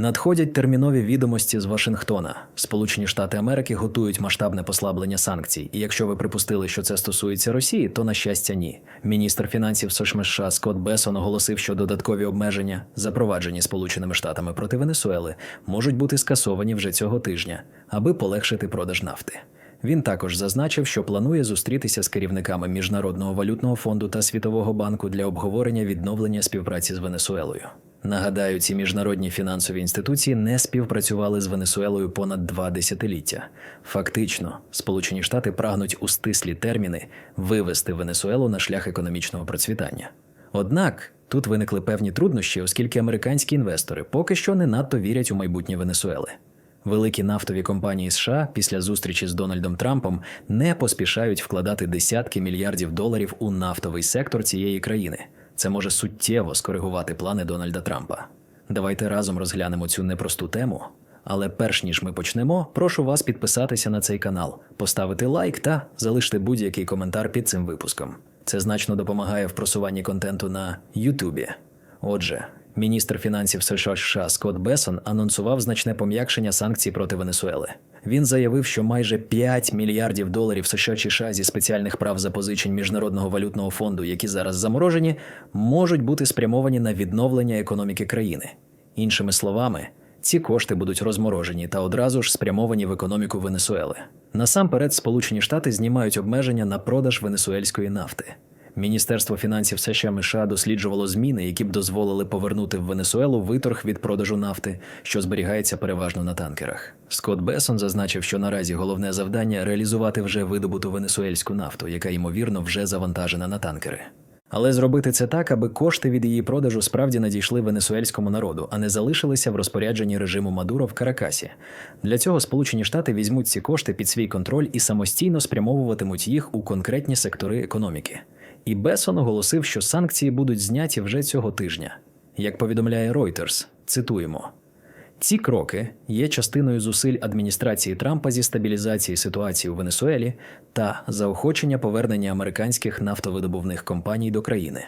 Надходять термінові відомості з Вашингтона. Сполучені Штати Америки готують масштабне послаблення санкцій. І якщо ви припустили, що це стосується Росії, то на щастя ні. Міністр фінансів США Скотт Бесон оголосив, що додаткові обмеження, запроваджені Сполученими Штатами проти Венесуели, можуть бути скасовані вже цього тижня, аби полегшити продаж нафти. Він також зазначив, що планує зустрітися з керівниками Міжнародного валютного фонду та Світового банку для обговорення відновлення співпраці з Венесуелою. Нагадаю, ці міжнародні фінансові інституції не співпрацювали з Венесуелою понад два десятиліття. Фактично, Сполучені Штати прагнуть у стислі терміни вивести Венесуелу на шлях економічного процвітання. Однак тут виникли певні труднощі, оскільки американські інвестори поки що не надто вірять у майбутнє Венесуели. Великі нафтові компанії США після зустрічі з Дональдом Трампом не поспішають вкладати десятки мільярдів доларів у нафтовий сектор цієї країни. Це може суттєво скоригувати плани Дональда Трампа. Давайте разом розглянемо цю непросту тему. Але перш ніж ми почнемо, прошу вас підписатися на цей канал, поставити лайк та залишити будь-який коментар під цим випуском. Це значно допомагає в просуванні контенту на Ютубі. Отже, міністр фінансів США Скотт Бесон анонсував значне пом'якшення санкцій проти Венесуели. Він заявив, що майже 5 мільярдів доларів США чи США зі спеціальних прав запозичень Міжнародного валютного фонду, які зараз заморожені, можуть бути спрямовані на відновлення економіки країни. Іншими словами, ці кошти будуть розморожені та одразу ж спрямовані в економіку Венесуели. Насамперед, Сполучені Штати знімають обмеження на продаж венесуельської нафти. Міністерство фінансів США США досліджувало зміни, які б дозволили повернути в Венесуелу виторг від продажу нафти, що зберігається переважно на танкерах. Скотт Бесон зазначив, що наразі головне завдання реалізувати вже видобуту венесуельську нафту, яка ймовірно вже завантажена на танкери. Але зробити це так, аби кошти від її продажу справді надійшли венесуельському народу, а не залишилися в розпорядженні режиму Мадуро в Каракасі. Для цього Сполучені Штати візьмуть ці кошти під свій контроль і самостійно спрямовуватимуть їх у конкретні сектори економіки. І Бесон оголосив, що санкції будуть зняті вже цього тижня. Як повідомляє Reuters, цитуємо. Ці кроки є частиною зусиль адміністрації Трампа зі стабілізації ситуації у Венесуелі та заохочення повернення американських нафтовидобувних компаній до країни.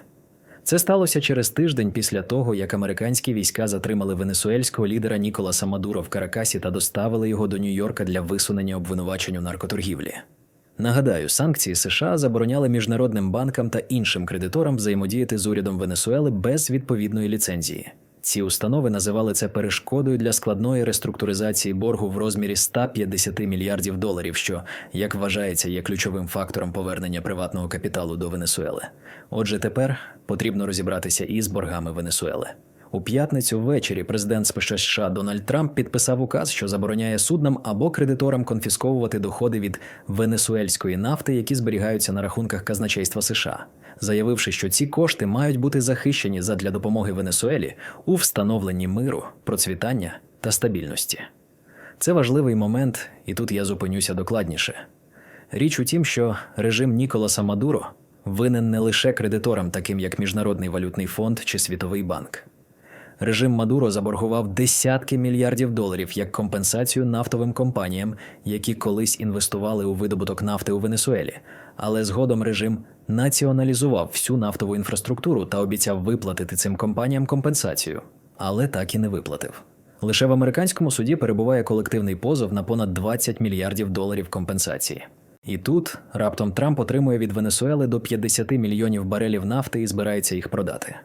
Це сталося через тиждень після того, як американські війська затримали венесуельського лідера Ніколаса Мадуро в Каракасі та доставили його до Нью-Йорка для висунення обвинувачень у наркоторгівлі. Нагадаю, санкції США забороняли міжнародним банкам та іншим кредиторам взаємодіяти з урядом Венесуели без відповідної ліцензії. Ці установи називали це перешкодою для складної реструктуризації боргу в розмірі 150 мільярдів доларів, що, як вважається, є ключовим фактором повернення приватного капіталу до Венесуели. Отже, тепер потрібно розібратися із боргами Венесуели. У п'ятницю ввечері президент США Дональд Трамп підписав указ, що забороняє суднам або кредиторам конфісковувати доходи від венесуельської нафти, які зберігаються на рахунках казначейства США, заявивши, що ці кошти мають бути захищені задля допомоги Венесуелі у встановленні миру, процвітання та стабільності. Це важливий момент, і тут я зупинюся докладніше. Річ у тім, що режим Ніколаса Мадуро винен не лише кредиторам, таким як Міжнародний валютний фонд чи Світовий банк. Режим Мадуро заборгував десятки мільярдів доларів як компенсацію нафтовим компаніям, які колись інвестували у видобуток нафти у Венесуелі. Але згодом режим націоналізував всю нафтову інфраструктуру та обіцяв виплатити цим компаніям компенсацію, але так і не виплатив. Лише в американському суді перебуває колективний позов на понад 20 мільярдів доларів компенсації. І тут раптом Трамп отримує від Венесуели до 50 мільйонів барелів нафти і збирається їх продати.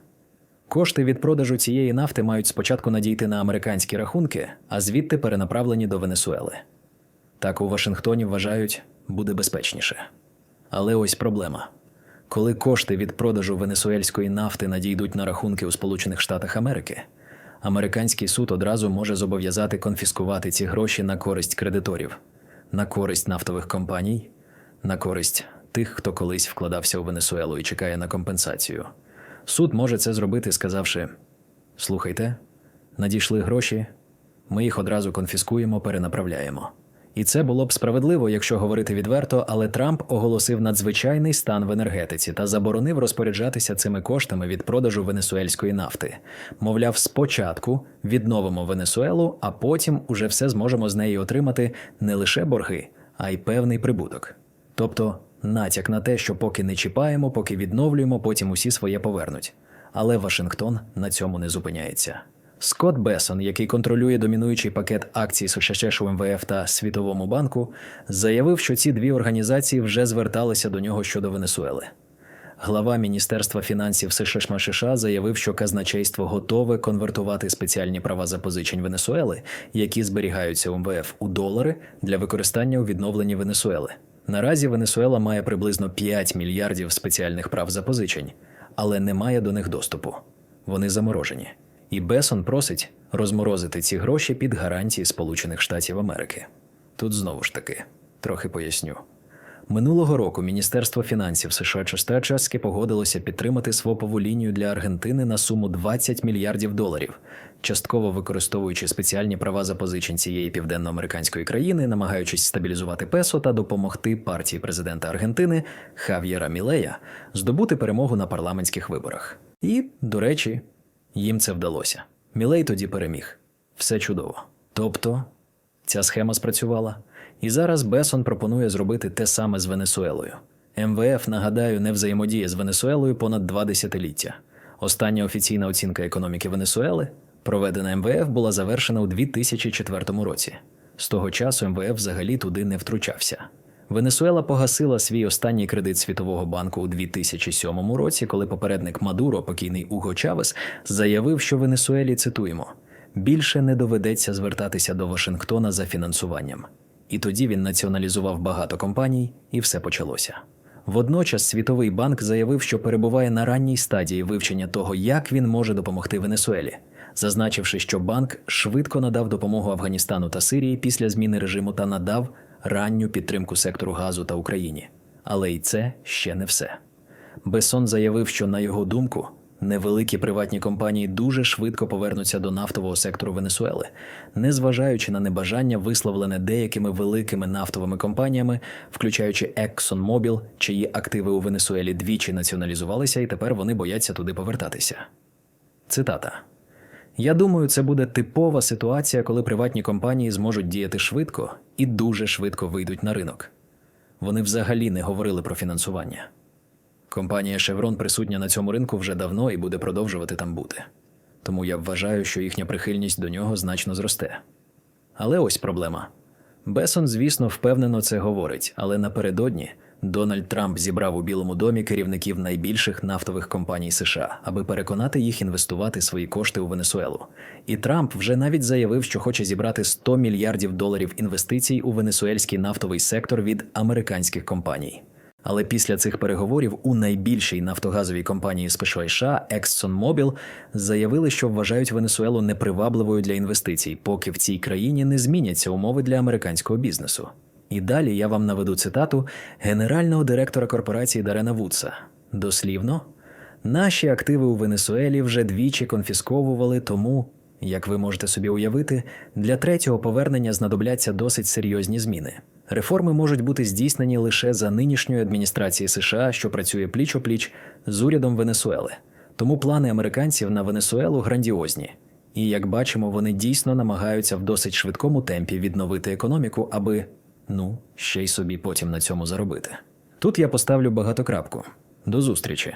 Кошти від продажу цієї нафти мають спочатку надійти на американські рахунки, а звідти перенаправлені до Венесуели. Так у Вашингтоні вважають, буде безпечніше. Але ось проблема. Коли кошти від продажу венесуельської нафти надійдуть на рахунки у Сполучених Штатах Америки, американський суд одразу може зобов'язати конфіскувати ці гроші на користь кредиторів, на користь нафтових компаній, на користь тих, хто колись вкладався у Венесуелу і чекає на компенсацію. Суд може це зробити, сказавши: Слухайте, надійшли гроші, ми їх одразу конфіскуємо, перенаправляємо. І це було б справедливо, якщо говорити відверто, але Трамп оголосив надзвичайний стан в енергетиці та заборонив розпоряджатися цими коштами від продажу венесуельської нафти. Мовляв, спочатку відновимо Венесуелу, а потім уже все зможемо з неї отримати не лише борги, а й певний прибуток. Тобто натяк на те, що поки не чіпаємо, поки відновлюємо, потім усі своє повернуть. Але Вашингтон на цьому не зупиняється. Скотт Бесон, який контролює домінуючий пакет акцій США у МВФ та Світовому банку, заявив, що ці дві організації вже зверталися до нього щодо Венесуели. Глава Міністерства фінансів США США заявив, що казначейство готове конвертувати спеціальні права запозичень Венесуели, які зберігаються у МВФ у долари для використання у відновленні Венесуели. Наразі Венесуела має приблизно 5 мільярдів спеціальних прав запозичень, але не має до них доступу. Вони заморожені. І Бесон просить розморозити ці гроші під гарантії Сполучених Штатів Америки. Тут знову ж таки трохи поясню. Минулого року Міністерство фінансів США часто погодилося підтримати свопову лінію для Аргентини на суму 20 мільярдів доларів, частково використовуючи спеціальні права запозичень цієї південноамериканської країни, намагаючись стабілізувати песо та допомогти партії президента Аргентини Хав'єра Мілея здобути перемогу на парламентських виборах. І, до речі, їм це вдалося. Мілей тоді переміг. Все чудово. Тобто, ця схема спрацювала. І зараз Бесон пропонує зробити те саме з Венесуелою. МВФ, нагадаю, не взаємодіє з Венесуелою понад два десятиліття. Остання офіційна оцінка економіки Венесуели, проведена МВФ, була завершена у 2004 році. З того часу МВФ взагалі туди не втручався. Венесуела погасила свій останній кредит Світового банку у 2007 році, коли попередник Мадуро, покійний Уго Чавес, заявив, що Венесуелі цитуємо більше не доведеться звертатися до Вашингтона за фінансуванням. І тоді він націоналізував багато компаній, і все почалося. Водночас Світовий банк заявив, що перебуває на ранній стадії вивчення того, як він може допомогти Венесуелі, зазначивши, що банк швидко надав допомогу Афганістану та Сирії після зміни режиму та надав ранню підтримку сектору газу та Україні. Але й це ще не все. Бесон заявив, що на його думку невеликі приватні компанії дуже швидко повернуться до нафтового сектору Венесуели, незважаючи на небажання, висловлене деякими великими нафтовими компаніями, включаючи ExxonMobil, чиї активи у Венесуелі двічі націоналізувалися, і тепер вони бояться туди повертатися. Цитата. Я думаю, це буде типова ситуація, коли приватні компанії зможуть діяти швидко і дуже швидко вийдуть на ринок. Вони взагалі не говорили про фінансування. Компанія Chevron присутня на цьому ринку вже давно і буде продовжувати там бути. Тому я вважаю, що їхня прихильність до нього значно зросте. Але ось проблема. Бесон, звісно, впевнено це говорить, але напередодні Дональд Трамп зібрав у Білому домі керівників найбільших нафтових компаній США, аби переконати їх інвестувати свої кошти у Венесуелу. І Трамп вже навіть заявив, що хоче зібрати 100 мільярдів доларів інвестицій у венесуельський нафтовий сектор від американських компаній. Але після цих переговорів у найбільшій нафтогазовій компанії США ExxonMobil заявили, що вважають Венесуелу непривабливою для інвестицій, поки в цій країні не зміняться умови для американського бізнесу. І далі я вам наведу цитату генерального директора корпорації Дарена Вудса. Дослівно, наші активи у Венесуелі вже двічі конфісковували, тому, як ви можете собі уявити, для третього повернення знадобляться досить серйозні зміни. Реформи можуть бути здійснені лише за нинішньої адміністрації США, що працює пліч опліч з урядом Венесуели. Тому плани американців на Венесуелу грандіозні. І як бачимо, вони дійсно намагаються в досить швидкому темпі відновити економіку, аби ну ще й собі потім на цьому заробити. Тут я поставлю багатокрапку. До зустрічі.